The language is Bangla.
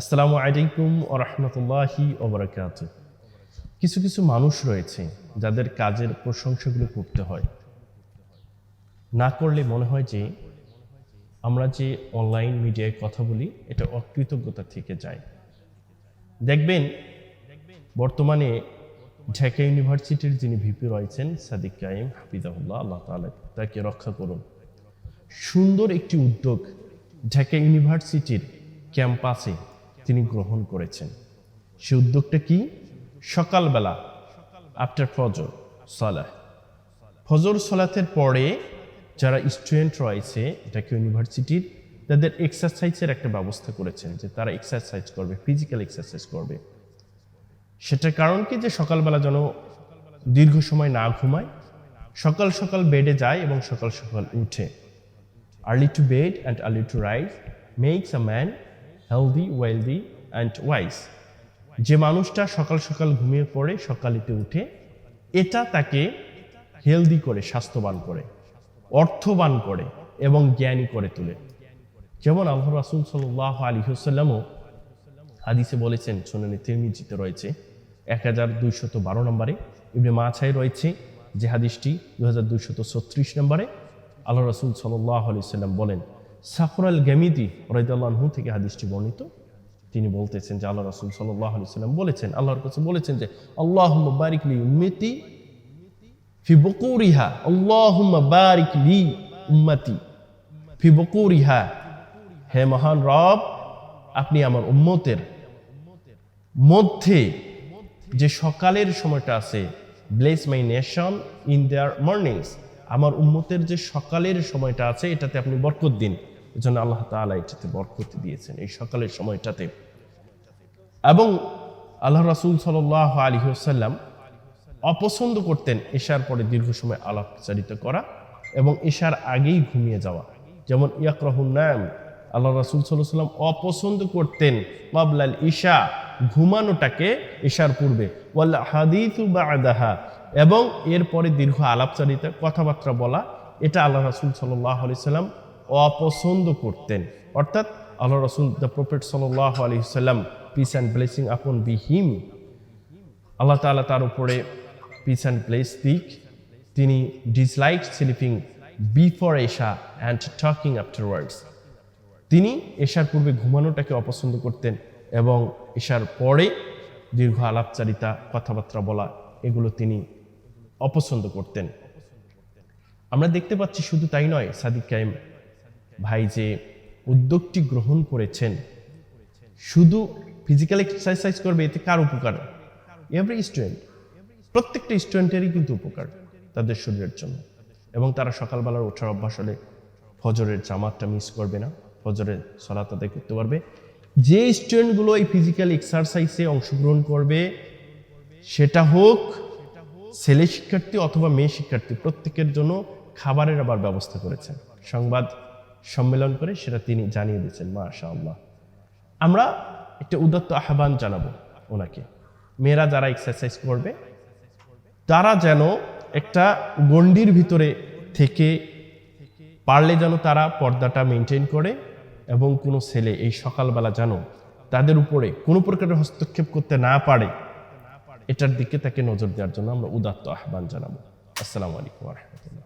আসসালামু আলাইকুম ও রহমতুল্লাহি ওবরাকাত কিছু কিছু মানুষ রয়েছে যাদের কাজের প্রশংসাগুলো করতে হয়। না করলে মনে হয় যে আমরা যে অনলাইন মিডিয়ায় কথা বলি, এটা অকৃতজ্ঞতা থেকে যায়। দেখবেন বর্তমানে ঢাকা ইউনিভার্সিটির যিনি ভিপি রয়েছেন, সাদিক কাইম হাফিজাহুল্লাহ, আল্লাহ তাআলা তাকে রক্ষা করুন। সুন্দর একটি উদ্যোগ ঢাকা ইউনিভার্সিটির ক্যাম্পাসে তিনি গ্রহণ করেছেন। সে উদ্যোগটা কি? সকালবেলা আফটার ফজর, সলাহ। ফজর, সলাতের পরে যারা স্টুডেন্ট রয়েছে ঢাকা ইউনিভার্সিটির তাদের এক্সারসাইজের একটা ব্যবস্থা করেছেন যে তারা এক্সারসাইজ করবে ফিজিক্যাল এক্সারসাইজ করবে। সেটার কারণ কি? যে সকালবেলা যেন দীর্ঘ সময় না ঘুমায়, সকাল সকাল বেডে যায় এবং সকাল সকাল উঠে। Early to bed and early to rise makes a man healthy wealthy and wise যে মানুষটা সকাল সকাল ঘুমিয়ে পড়ে, সকালেতে উঠে, এটা তাকে হেলদি করে, স্বাস্থ্যবান করে, অর্থবান করে এবং জ্ঞানী করে তোলে। যেমন আল্লাহ রাসুল সাল্লাহ আলী হুসাল্লামও হাদিসে বলেছেন, সোনানি তিরমিজিতে রয়েছে, এক হাজার দুইশত বারো নম্বরে ইবনে মাছাই রয়েছে যে হাদিসটি দু হাজার দুইশত ছত্রিশ নম্বরে আল্লাহ রসুল সাল্লাহ আলি সাল্লাম বলেন সাফর আল গামিদি রয়দাল্লাহু থেকে হাদিসটি বর্ণিত। তিনি বলতেছেন যে আল্লাহ রসুল সাল্লাহ আলি সাল্লাম বলেছেন, আল্লাহর কাছে বলেছেন যে আল্লাহ বারিকলি উম্মেতি ফি বকুরিহা আল্লাহ বারিক লি উম্মতি ফি বকুরিহা। হে মহান রব, আপনি আমার উম্মতের মধ্যে যে সকালের সময়টা আছে bless my nation in their mornings আমার উম্মতের যে সকালের সময়টা আছে, এটাতে আপনি বরকত দিন। এজন্য আল্লাহ তাআলা এটাতে বরকত দিয়েছেন এই সকালের সময়টাতে। এবং আল্লাহ রাসুল সাল্লাহ আলী সাল্লাম অপছন্দ করতেন এশার পরে দীর্ঘ সময় আলাপচারিত করা এবং এশার আগেই ঘুমিয়ে যাওয়া। যেমন ইয়াকরাহুন নাম, আল্লাহ রাসুল সাল্লাহ সাল্লাম অপছন্দ করতেন মাবলাল ঈশা, ঘুমানোটাকে ঈশার পূর্বে। ওয়াল্লা হাদিতু বা আদাহা এবং এরপরে দীর্ঘ আলাপচারিতা, কথাবার্তা বলা, এটা আল্লাহ রাসুল সাল্লাহ আলি সাল্লাম অপছন্দ করতেন। অর্থাৎ আল্লাহ রসুল দ্য প্রফেট সাল্লাহ আলি সাল্লাম peace and blessing upon be him আল্লাহ তাআলা তার উপরে পিস অ্যান্ড প্লেস দিক। তিনি ডিসলাইক স্লিপিং বিফোর এশা অ্যান্ড টকিং আফটারওয়ার্ডস তিনি এশার পূর্বে ঘুমানোটাকে অপছন্দ করতেন এবং এশার পরে দীর্ঘ আলাপচারিতা, কথাবার্তা বলা, এগুলো তিনি অপছন্দ করতেন। আমরা দেখতে পাচ্ছি শুধু তাই নয়, সাদিক কাইম ভাই যে উদ্যোগটি গ্রহণ করেছেন, শুধু ফিজিক্যাল এক্সারসাইজ করবে, এতে কার উপকার? এভরি স্টুডেন্ট প্রত্যেকটা স্টুডেন্টেরই কিন্তু উপকার তাদের শরীরের জন্য। এবং তারা সকালবেলার ওঠার অভ্যাস হলে ফজরের জামাতটা মিস করবে না, ফজরের সলাত আদায় করতে পারবে। যে স্টুডেন্টগুলো এই ফিজিক্যাল এক্সারসাইজে অংশগ্রহণ করবে, সেটা হোক ছেলে শিক্ষার্থী অথবা মেয়ে শিক্ষার্থী, প্রত্যেকের জন্য খাবারের আবার ব্যবস্থা করেছেন। সংবাদ সম্মেলন করে সেটা তিনি জানিয়ে দিয়েছেন মাশা আল্লাহ আমরা একটা উদাত্ত আহ্বান জানাব ওনাকে। মেয়েরা যারা এক্সারসাইজ করবে, তারা যেন একটা গণ্ডির ভিতরে থেকে পারলে যেন তারা পর্দাটা মেনটেন করে এবং কোনো ছেলে এই সকালবেলা যেন তাদের উপরে কোনো প্রকারের হস্তক্ষেপ করতে না পারে, এটার দিকে তাকে নজর দেওয়ার জন্য আমরা উদাত্ত আহ্বান জানাব। আসসালামু আলাইকুম রহমতুল্লাহ।